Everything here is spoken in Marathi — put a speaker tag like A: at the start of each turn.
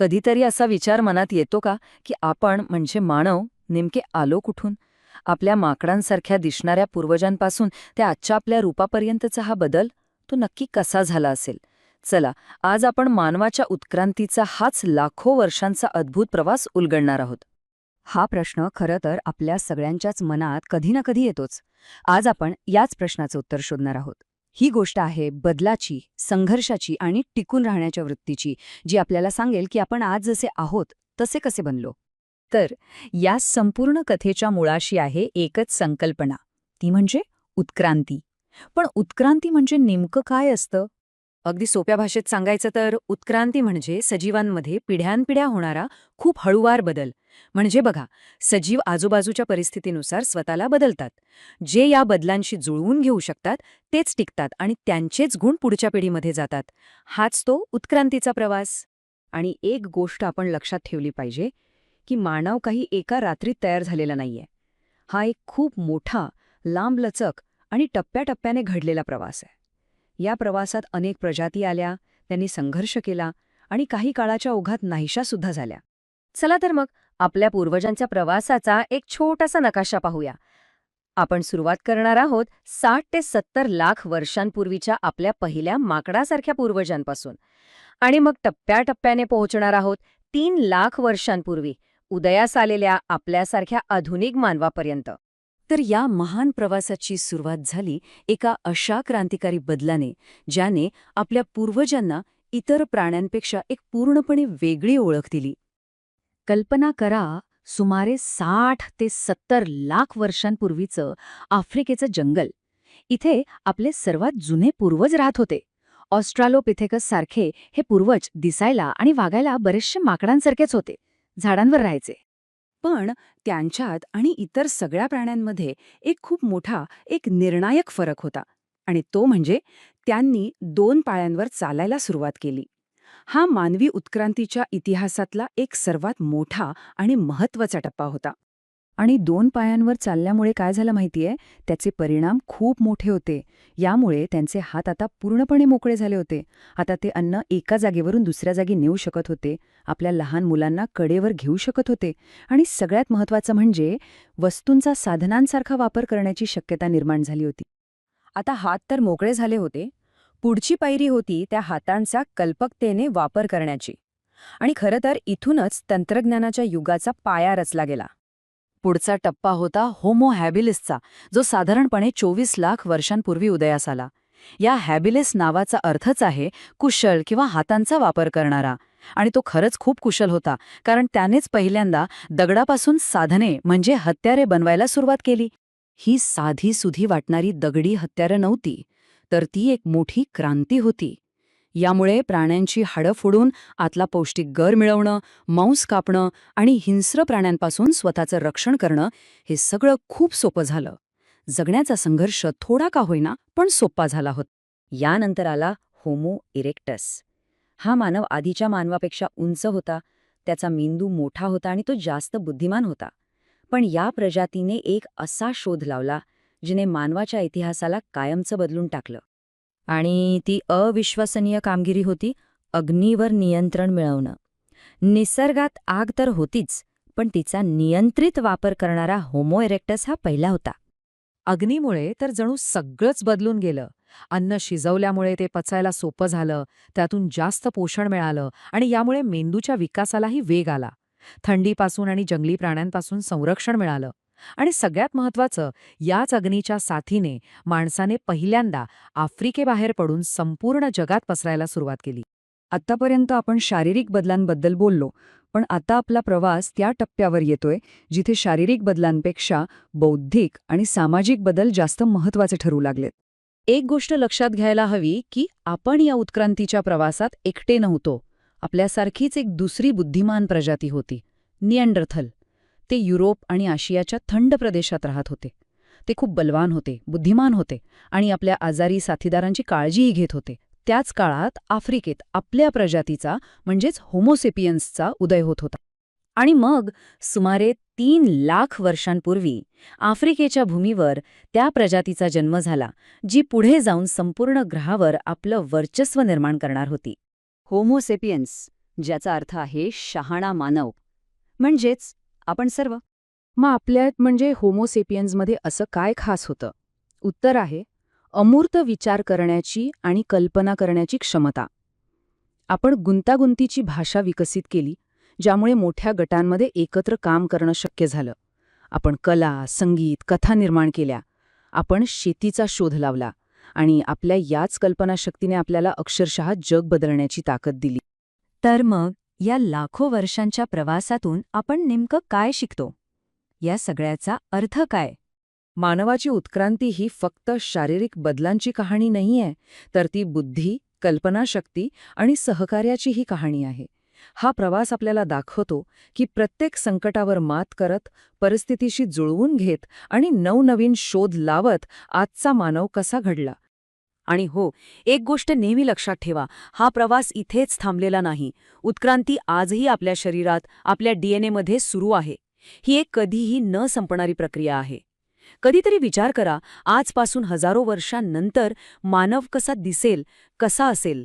A: कधीतरी असा विचार मनात येतो का की आपण म्हणजे मानव नेमके आलो कुठून? आपल्या माकडांसारख्या दिसणाऱ्या पूर्वजांपासून त्या आजच्या आपल्या रूपापर्यंतचा हा बदल तो नक्की कसा झाला असेल? चला आज आपण मानवाच्या उत्क्रांतीचा हाच लाखो वर्षांचा अद्भुत प्रवास उलगडणार आहोत.
B: हा प्रश्न खरं तर आपल्या सगळ्यांच्याच मनात कधी ना कधी येतोच. आज आपण याच प्रश्नाचं उत्तर शोधणार आहोत. ही गोष्ट आहे बदलाची संघर्षाची आणि टिकून राहण्याच्या वृत्तीची जी आपल्याला सांगेल की आपण आज जसे आहोत तसे कसे बनलो. तर या संपूर्ण कथेच्या मुळाशी आहे एकच संकल्पना. ती म्हणजे उत्क्रांती. पण उत्क्रांती म्हणजे नेमकं काय असतं?
A: अगदी सोप्या भाषेत सांगायचं तर उत्क्रांती म्हणजे सजीवांमध्ये पिढ्यानपिढ्या होणारा खूप हळूवार बदल. म्हणजे बघा सजीव आजूबाजूच्या परिस्थितीनुसार स्वतःला बदलतात. जे या बदलांशी जुळवून घेऊ शकतात तेच टिकतात आणि त्यांचेच गुण पुढच्या पिढीमध्ये जातात. हाच तो उत्क्रांतीचा प्रवास.
B: आणि एक गोष्ट आपण लक्षात ठेवली पाहिजे की मानव काही एका रात्रीत तयार झालेला नाहीये. हा एक खूप मोठा लांबलचक आणि टप्प्याटप्प्याने घडलेला प्रवास आहे. या प्रवासात अनेक प्रजाती आल्या त्यांनी संघर्ष केला आणि काही काळाच्या ओघात नाहीशा सुद्धा झाल्या.
A: चला तर मग आपल्या पूर्वजांच्या प्रवासाचा एक छोटासा नकाशा पाहूया. आपण सुरुवात करणार आहोत साठ ते सत्तर लाख वर्षांपूर्वीच्या आपल्या पहिल्या माकडासारख्या पूर्वजांपासून. आणि मग टप्प्याटप्प्याने पोहोचणार आहोत तीन लाख वर्षांपूर्वी उदयास आलेल्या आपल्यासारख्या आधुनिक मानवापर्यंत.
B: तर या महान प्रवासाची सुरुवात झाली एका अशा क्रांतिकारी बदलाने ज्याने आपल्या पूर्वजांना इतर प्राण्यांपेक्षा एक पूर्णपणे वेगळी ओळख दिली. कल्पना करा सुमारे साठ ते सत्तर लाख वर्षांपूर्वीचं आफ्रिकेचं जंगल. इथे आपले सर्वात जुने पूर्वज राहत होते. ऑस्ट्रालोपिथेकस सारखे हे पूर्वज दिसायला आणि वागायला बरेचसे माकडांसारखेच होते झाडांवर राहायचे. पण त्यांच्यात आणि इतर सगळ्या प्राण्यांमध्ये एक खूप मोठा एक निर्णायक फरक होता आणि तो म्हणजे त्यांनी दोन पाळ्यांवर चालायला सुरुवात केली. हा मानवी उत्क्रांतीच्या इतिहासातला एक सर्वात मोठा आणि महत्त्वाचा टप्पा होता. आणि दोन पायांवर चालल्यामुळे काय झालं माहितीये? त्याचे परिणाम खूप मोठे होते. यामुळे त्यांचे हात आता पूर्णपणे मोकळे झाले होते. आता ते अन्न एका जागेवरून दुसऱ्या जागी नेऊ शकत होते. आपल्या लहान मुलांना कडेवर घेऊ शकत होते. आणि सगळ्यात महत्वाचं म्हणजे वस्तूंचा साधनांसारखा वापर करण्याची शक्यता निर्माण झाली होती. आता हात तर मोकळे झाले होते. पुढची पायरी होती त्या हातांचा कल्पकतेने वापर करण्याची. आणि खरं तर इथूनच तंत्रज्ञानाच्या युगाचा पाया रचला गेला. पुढचा टप्पा होता होमो हॅबिलिसचा जो साधारणपणे चोवीस लाख वर्षांपूर्वी उदयास आला. या हॅबिलिस नावाचा अर्थच आहे कुशल किंवा हातांचा वापर करणारा आणि तो खरंच खूप कुशल होता कारण त्यानेच पहिल्यांदा दगडापासून साधने म्हणजे हत्यारे बनवायला सुरुवात केली. ही साधी सुधी वाटणारी दगडी हत्यारं नव्हती तर ती एक मोठी क्रांती होती. यामुळे प्राण्यांची हाडं फोडून आतला पौष्टिक गर मिळवणं मांस कापणं आणि हिंस्र प्राण्यांपासून स्वतःचं रक्षण करणं हे सगळं खूप सोपं झालं. जगण्याचा संघर्ष थोडा का होईना पण सोपा झाला होता.
A: यानंतर आला होमो इरेक्टस. हा मानव आधीच्या मानवापेक्षा उंच होता त्याचा मेंदू मोठा होता आणि तो जास्त बुद्धिमान होता. पण या प्रजातीने एक असा शोध लावला जिने मानवाच्या इतिहासाला कायमचं बदलून टाकलं. आणि ती अविश्वसनीय कामगिरी होती अग्नीवर नियंत्रण मिळवणं. निसर्गात आग तर होतीच पण तिचा नियंत्रित वापर करणारा होमो इरेक्टस हा पहिला होता.
C: अग्नीमुळे तर जणू सगळंच बदलून गेलं. अन्न शिजवल्यामुळे ते पचायला सोपं झालं त्यातून जास्त पोषण मिळालं आणि यामुळे मेंदूच्या विकासालाही वेग आला. थंडीपासून आणि जंगली प्राण्यांपासून संरक्षण मिळालं. आणि सगळ्यात महत्वाचं याच अग्नीच्या साथीने माणसाने पहिल्यांदा आफ्रिकेबाहेर पडून संपूर्ण जगात पसरायला सुरुवात केली.
B: आतापर्यंत आपण शारीरिक बदलांबद्दल बोललो पण आता आपला प्रवास त्या टप्प्यावर येतोय जिथे शारीरिक बदलांपेक्षा बौद्धिक आणि सामाजिक बदल जास्त महत्त्वाचे ठरू लागलेत. एक गोष्ट लक्षात घ्यायला हवी की आपण या उत्क्रांतीच्या प्रवासात एकटे नव्हतो. आपल्यासारखीच एक दुसरी बुद्धिमान प्रजाती होती नियंडरथल. ते युरोप आणि आशियाच्या थंड प्रदेशात राहत होते. ते खूप बलवान होते बुद्धिमान होते आणि आपल्या आजारी साथीदारांची काळजीही घेत होते. त्याच काळात आफ्रिकेत आपल्या प्रजातीचा म्हणजेच होमोसेपियन्सचा उदय होत होता. आणि मग सुमारे तीन लाख वर्षांपूर्वी आफ्रिकेच्या भूमीवर त्या प्रजातीचा जन्म झाला जी पुढे जाऊन संपूर्ण ग्रहावर आपलं वर्चस्व निर्माण करणार होती. होमोसेपियन्स
A: ज्याचा अर्थ आहे शहाणा मानव म्हणजेच आपण सर्व.
B: मग आपल्यात म्हणजे होमोसेपियन्समध्ये असं काय खास होतं? उत्तर आहे अमूर्त विचार करण्याची आणि कल्पना करण्याची क्षमता. आपण गुंतागुंतीची भाषा विकसित केली ज्यामुळे मोठ्या गटांमध्ये एकत्र काम करणं शक्य झालं. आपण कला संगीत कथा निर्माण केल्या. आपण शेतीचा शोध लावला आणि आपल्या याच कल्पनाशक्तीने आपल्याला अक्षरशः जग बदलण्याची ताकद दिली.
D: तर मग? या लाखो वर्षांच्या प्रवासातून आपण नेमकं काय शिकतो? या सगळ्याचा अर्थ काय?
C: मानवाची उत्क्रांती ही फक्त शारीरिक बदलांची कहाणी नाहीये तर ती बुद्धी कल्पनाशक्ती आणि सहकार्याचीही कहाणी आहे. हा प्रवास आपल्याला दाखवतो की प्रत्येक संकटावर मात करत परिस्थितीशी जुळवून घेत आणि नवनवीन शोध लावत आजचा मानव कसा घडला.
B: आणि हो एक गोष्ट नेहमी लक्षात ठेवा हा प्रवास इथेच थांबलेला नाही. उत्क्रांती आजही आपल्या शरीरात आपल्या डीएनएमध्ये सुरू आहे. ही एक कधीही न संपणारी प्रक्रिया आहे. कधीतरी विचार करा आजपासून हजारो वर्षांनंतर मानव कसा दिसेल कसा असेल?